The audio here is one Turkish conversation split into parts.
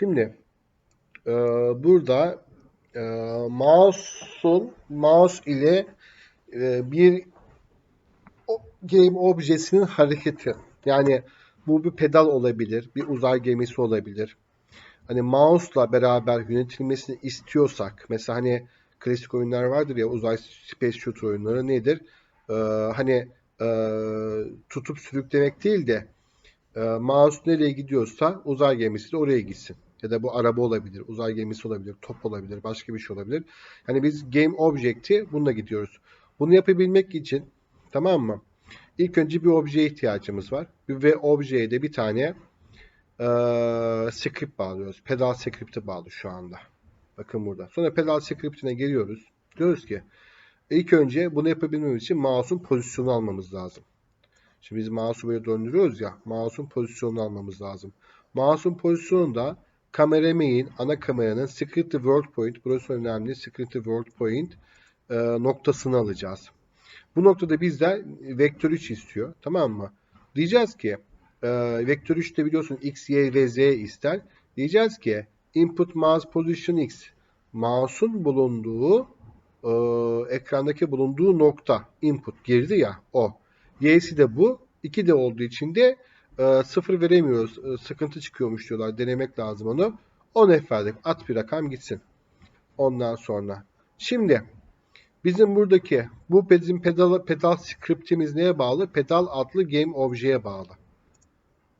Şimdi e, burada e, mouse'un mouse ile e, bir game objesinin hareketi. Yani bu bir pedal olabilir, bir uzay gemisi olabilir. Hani mouse'la beraber yönetilmesini istiyorsak, mesela hani klasik oyunlar vardır ya uzay space shooter oyunları nedir? Ee, hani e, tutup sürüklemek değil de e, mouse nereye gidiyorsa uzay gemisi de oraya gitsin. Ya da bu araba olabilir, uzay gemisi olabilir, top olabilir, başka bir şey olabilir. Yani biz game object'i bununla gidiyoruz. Bunu yapabilmek için tamam mı? İlk önce bir objeye ihtiyacımız var. Ve objeye de bir tane eee script bağlıyoruz. Pedal script'i bağlı şu anda. Bakın burada. Sonra pedal script'ine geliyoruz. Diyoruz ki ilk önce bunu yapabilmemiz için mouse'un pozisyonunu almamız lazım. Şimdi biz mouse'u böyle döndürüyoruz ya. Mouse'un pozisyonunu almamız lazım. Mouse'un pozisyonunda kamera main, ana kameranın secret to world point, burası önemli, secret to world point e, noktasını alacağız. Bu noktada bizden vektör 3 istiyor. Tamam mı? Diyeceğiz ki e, vektör 3'te biliyorsun x, y ve z ister. Diyeceğiz ki input mouse position x mouse'un bulunduğu e, ekrandaki bulunduğu nokta input girdi ya o. Y'si de bu. 2 de olduğu için de e, sıfır veremiyoruz. E, sıkıntı çıkıyormuş diyorlar. Denemek lazım onu. 10 F. At bir rakam gitsin. Ondan sonra. Şimdi bizim buradaki bu bizim pedal, pedal scriptimiz neye bağlı? Pedal adlı game objeye bağlı.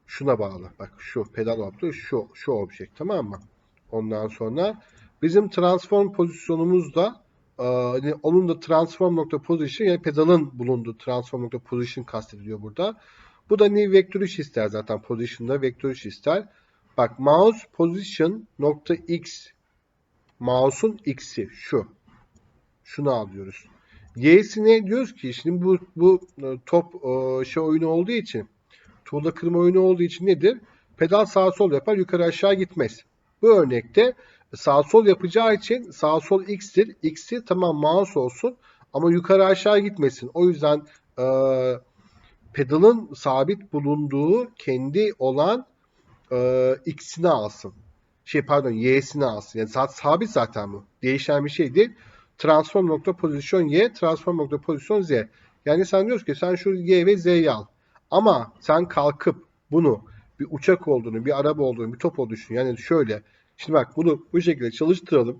Şuna bağlı. Bak şu pedal adlı şu şu obje tamam mı? Ondan sonra bizim transform pozisyonumuz da e, yani onun da transform nokta position yani pedalın bulunduğu transform nokta position kastediliyor burada. Bu da new vektör 3 ister zaten position'da vektör 3 ister. Bak mouse position nokta x mouse'un x'i şu. Şunu alıyoruz. Y'sine diyoruz ki şimdi bu bu e, top e, şey oyunu olduğu için tuğla kırma oyunu olduğu için nedir? Pedal sağ sol yapar yukarı aşağı gitmez. Bu örnekte sağ sol yapacağı için sağ sol x'tir. X'i tamam mouse olsun ama yukarı aşağı gitmesin. O yüzden e, pedalın sabit bulunduğu kendi olan e, x'ini alsın. Şey pardon y'sini alsın. Yani sa- sabit zaten bu. Değişen bir şey değil. Transform nokta pozisyon y, transform nokta pozisyon z. Yani sen diyorsun ki sen şu y ve z'yi al. Ama sen kalkıp bunu bir uçak olduğunu, bir araba olduğunu, bir top olduğunu düşün. Yani şöyle. Şimdi bak bunu bu şekilde çalıştıralım.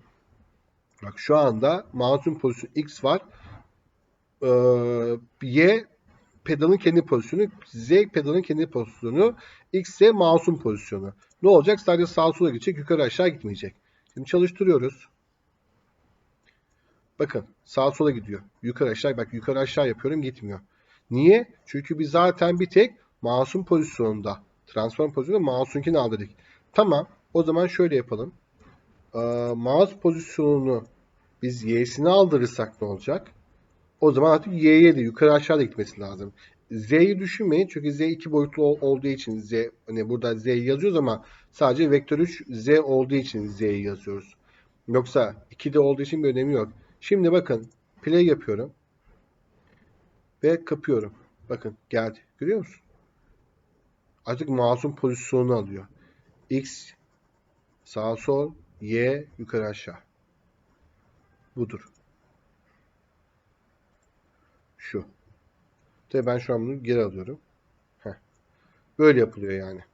Bak şu anda mouse'un pozisyonu x var. Ee, y pedalın kendi pozisyonu, Z pedalın kendi pozisyonu, X ise mouse'un pozisyonu. Ne olacak? Sadece sağa sola gidecek, yukarı aşağı gitmeyecek. Şimdi çalıştırıyoruz. Bakın sağa sola gidiyor. Yukarı aşağı bak yukarı aşağı yapıyorum gitmiyor. Niye? Çünkü biz zaten bir tek mouse'un pozisyonunda. Transform pozisyonunda mouse'unkini aldırdık. Tamam. O zaman şöyle yapalım. Ee, mouse pozisyonunu biz y'sini aldırırsak ne olacak? O zaman artık y'ye de yukarı aşağı da gitmesi lazım. Z'yi düşünmeyin çünkü Z iki boyutlu ol- olduğu için Z hani burada Z yazıyoruz ama sadece vektör 3 Z olduğu için Z'yi yazıyoruz. Yoksa 2'de olduğu için bir önemi yok. Şimdi bakın play yapıyorum. Ve kapıyorum. Bakın geldi. Görüyor musun? Artık mouse'un pozisyonunu alıyor. X sağ sol Y yukarı aşağı. Budur. Şu. Tabii ben şu an bunu geri alıyorum. Heh. Böyle yapılıyor yani.